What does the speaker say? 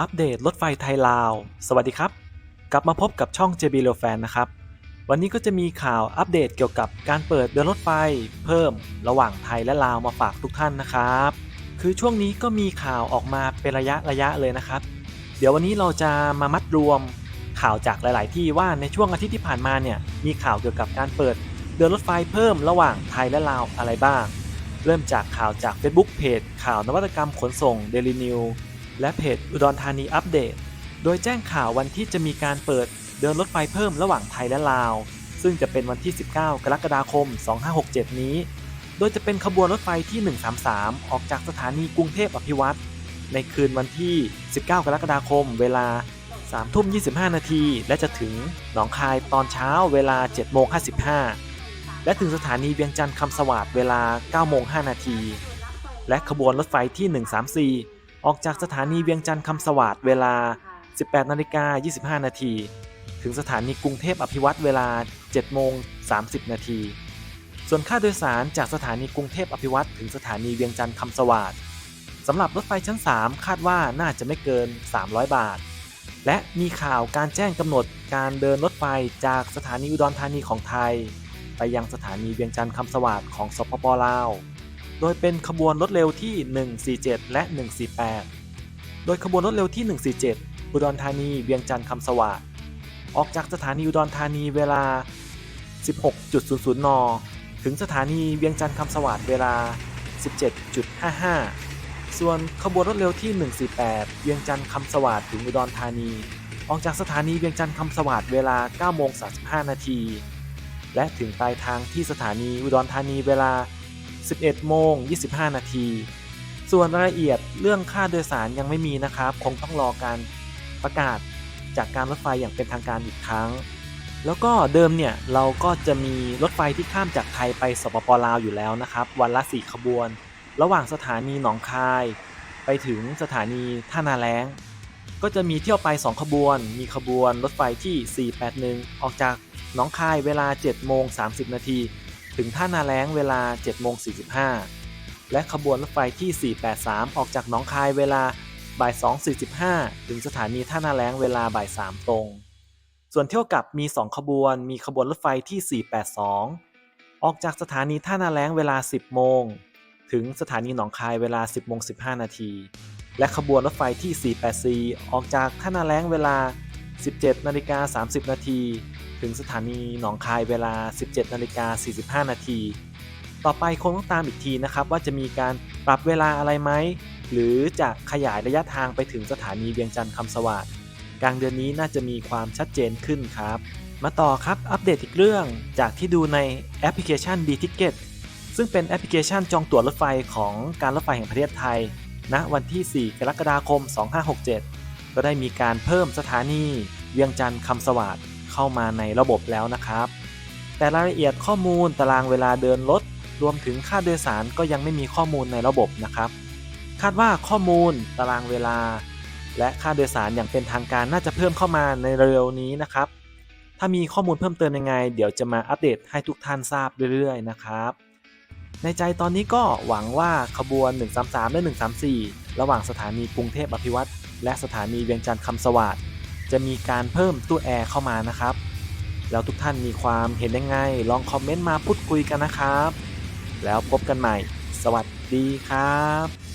อัปเดตรถไฟไทยลาว สวัสดีครับ กลับมาพบกับช่อง JB r e l Fan นะครับ วันนี้ก็จะมีข่าวอัปเดตเกี่ยวกับการเปิดเดินรถไฟ เพิ่มระหว่างไทยและลาวมาฝากทุกท่านนะครับ คือช่วงนี้ก็มีข่าวออกมาเป็นระยะระยะเลยนะครับ เดี๋ยววันนี้เราจะมามัดรวมข่าวจากหลาย ๆ ที่ว่าในช่วงอาทิตย์ที่ผ่านมาเนี่ยมีข่าวเกี่ยวกับการเปิดเดินรถไฟเพิ่มระหว่างไทยและลาวอะไรบ้าง เริ่มจากข่าวจาก Facebook เพจข่าวนวัตกรรมขนส่ง Daily New และเพจอุดรธานีอัปเดต โดยแจ้งข่าววันที่จะมีการเปิดเดินรถไฟเพิ่มระหว่างไทยและลาว ซึ่งจะเป็นวันที่ 19 กรกฎาคม 2567 นี้ โดยจะเป็นขบวนรถไฟที่ 133 ออกจากสถานีกรุงเทพอภิวัตรในคืนวันที่ 19 กรกฎาคม เวลา 3 ทุ่ม 25 นาที และจะถึงหนองคายตอนเช้าเวลา 7 โมง 55 และถึงสถานีเวียงจันทร์คำสวัสดเวลา 9 โมง 5 นาที และขบวนรถไฟที่ 134 ออกจากสถานีเวียงจันทร์คำสวัสดเวลา 18นาฬิกา25 นาที ถึงสถานีกรุงเทพอภิวัตเวลา 7 โมง 30 นาที ส่วนค่าโดยสารจากสถานีกรุงเทพอภิวัตถึงสถานีเวียงจันทร์คำสวัสดสำหรับรถไฟชั้น 3 คาดว่าน่าจะไม่เกิน 300 บาท และมีข่าวการแจ้งกำหนดการเดินรถไฟจากสถานีอุดรธานีของไทย ไปยังสถานีเวียงจันทร์คำสวัสดของสปปลาว โดยเป็นขบวนรถเร็วที่ 147 และ 148 โดยขบวนรถเร็วที่ 147 อุดรธานี เวียงจันทร์คำสวัสดออกจากสถานีอุดรธานีเวลา 16.00 น ถึงสถานีเวียงจันทร์คำสวัสดเวลา 17.55 ส่วนขบวนรถเร็วที่ 148 เวียงจันทร์คำสวัสดถึงอุดรธานี ออกจากสถานีเวียงจันทร์คำสวัสดเวลา9โมง35 นาที และถึงปลายทางที่สถานีอุดรธานีเวลา 11 โมง 25 นาที ส่วนรายละเอียดเรื่องค่าโดยสารยังไม่มีนะครับ คงต้องรอการประกาศจากการรถไฟอย่างเป็นทางการอีกครั้ง แล้วก็เดิมเนี่ยเราก็จะมีรถไฟที่ข้ามจากไทยไปสปปลาวอยู่แล้วนะครับ วันละ 4 ขบวน ระหว่างสถานีหนองคาย ไปถึงสถานีท่านาแล้ง ก็จะมีเที่ยวไป 2 ขบวน มีขบวนรถไฟที่ 481 ออกจากหนองคายเวลา 7 โมง 30 นาที ถึงท่านาแล้งเวลา7โมง45 และขบวนรถไฟที่ 483 ออกจากหนองคายเวลาบ่าย 2.45 ถึงสถานีท่านาแล้งเวลาบ่าย 3 ตรง ส่วนเที่ยวกลับมี 2 ขบวน มีขบวนรถไฟที่ 482 ออกจากสถานีท่านาแล้งเวลา 10 โมง ถึงสถานีหนองคายเวลา 10 โมง 15 นาที และขบวนรถไฟที่ 484 ออกจากท่านาแล้งเวลา 17 นาฬิกา 30 นาที ถึงสถานีหนองคายเวลา 17นาฬิกา45 นาที ต่อไปคงต้องตามอีกทีนะครับว่าจะมีการปรับเวลาอะไรไหม หรือจะขยายระยะทางไปถึงสถานีเวียงจันทร์คำสวัสดกลางเดือนนี้น่าจะมีความชัดเจนขึ้นครับ มาต่อครับอัปเดตอีกเรื่องจากที่ดูในแอปพลิเคชัน d t i c k e t ซึ่งเป็นแอปพลิเคชันจองตั๋วรถไฟของการรถไฟแห่งประเทศไทยณวันที่ 4 กรกฎาคม 2567 ก็ได้มีการเพิ่มสถานี เวียงจันทร์คำสวัสด์ เข้ามาในระบบแล้วนะครับ แต่รายละเอียดข้อมูลตารางเวลาเดินรถรวมถึงค่าโดยสารก็ยังไม่มีข้อมูลในระบบนะครับ คาดว่าข้อมูลตารางเวลา และค่าโดยสารอย่างเป็นทางการน่าจะเพิ่มเข้ามาในเร็วนี้นะครับ ถ้ามีข้อมูลเพิ่มเติมยังไง เดี๋ยวจะมาอัปเดตให้ทุกท่านทราบเรื่อยๆนะครับ ในใจตอนนี้ก็หวังว่าขบวน 133 และ 134 ระหว่างสถานีกรุงเทพอภิวัตรและสถานีเวียงจันทร์คำสวัสด์ จะมีการเพิ่มตู้แอร์เข้ามานะครับ แล้วทุกท่านมีความเห็นยังไง ลองคอมเมนต์มาพูดคุยกันนะครับ แล้วพบกันใหม่ สวัสดีครับ